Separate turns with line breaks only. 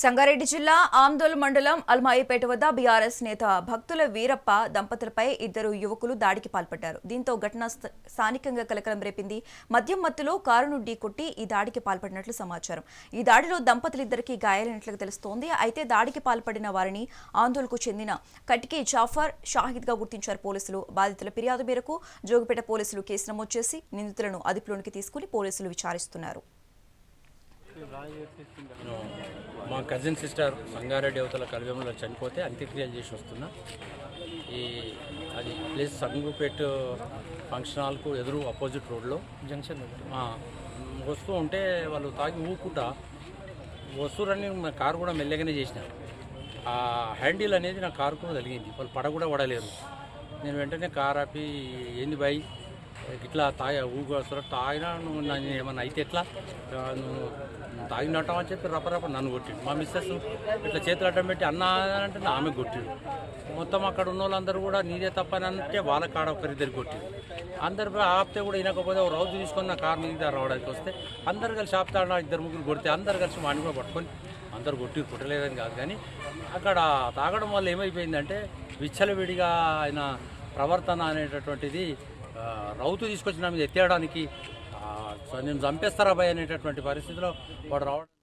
సంగారెడ్డి జిల్లా ఆందోళ మండలం అల్మాయిపేట వద్ద బీఆర్ఎస్ నేత భక్తుల వీరప్ప దంపతులపై ఇద్దరు యువకులు దాడికి పాల్పడ్డారు. దీంతో ఘటన స్థ- స్థానికంగా కలకలం రేపింది. మద్యం మత్తులో కారును ఢీకొట్టి ఈ దాడికి పాల్పడినట్లు సమాచారం. ఈ దాడిలో దంపతులిద్దరికీ గాయాలైనట్లు తెలుస్తోంది. అయితే దాడికి పాల్పడిన వారిని ఆందోళనకు చెందిన కటికి జాఫర్ షాహిద్గా గుర్తించారు పోలీసులు. బాధితుల ఫిర్యాదు మేరకు జోగిపేట పోలీసులు కేసు నమోదు చేసి నిందితులను అదుపులోనికి తీసుకుని పోలీసులు విచారిస్తున్నారు.
మా కజిన్ సిస్టర్ సంగారెడ్డి అవతల కలవెంలో చనిపోతే అంత్యక్రియలు చేసి వస్తున్నా. ఈ అది ప్లేస్ సంగుపేట్ ఫంక్షన్ హాల్కు ఎదురు అపోజిట్ రోడ్లో జంక్షన్ వస్తూ ఉంటే వాళ్ళు తాగి ఊపుకుంటా వస్తురని నా కారు కూడా మెల్లగానే చేసినారు ఆ హ్యాండిల్ అనేది నా కారు కూడా తగిలింది. వాళ్ళు పడ కూడా పడలేరు నేను వెంటనే కార్ ఆపి ఏంది బాయ్? ఇట్లా తాగా ఊగొస్తారు తాగినా నువ్వు నన్ను ఏమన్నా అయితే ఎట్లా? నువ్వు తాగినట్టం అని చెప్పి రపరప నన్ను కొట్టిండు. మా మిస్సెస్ ఇట్లా చేతులు అడ్డం పెట్టి అన్న అంటే ఆమె కొట్టిడు. మొత్తం అక్కడ ఉన్న వాళ్ళందరూ కూడా నీదే తప్పనంటే అంటే వాళ్ళ కాడ ఒకరిద్దరు కొట్టిరు అందరు ఆపితే కూడా వినకపోతే ఒక రోజు తీసుకున్న కార్ మీద రావడానికి వస్తే అందరు కలిసి ఆపుతాడు ఇద్దరు ముగ్గురు కొడితే అందరు కలిసి వాడిని కూడా పట్టుకొని అందరు కొట్టి కొట్టలేదని కాదు కానీ అక్కడ తాగడం వల్ల ఏమైపోయిందంటే విచ్చలవిడిగా ఆయన ప్రవర్తన అనేటటువంటిది రౌతు తీసుకొచ్చి నా మీద ఎత్తేయడానికి నేను చంపేస్తారా భయ అనేటటువంటి పరిస్థితిలో వాడు రావడం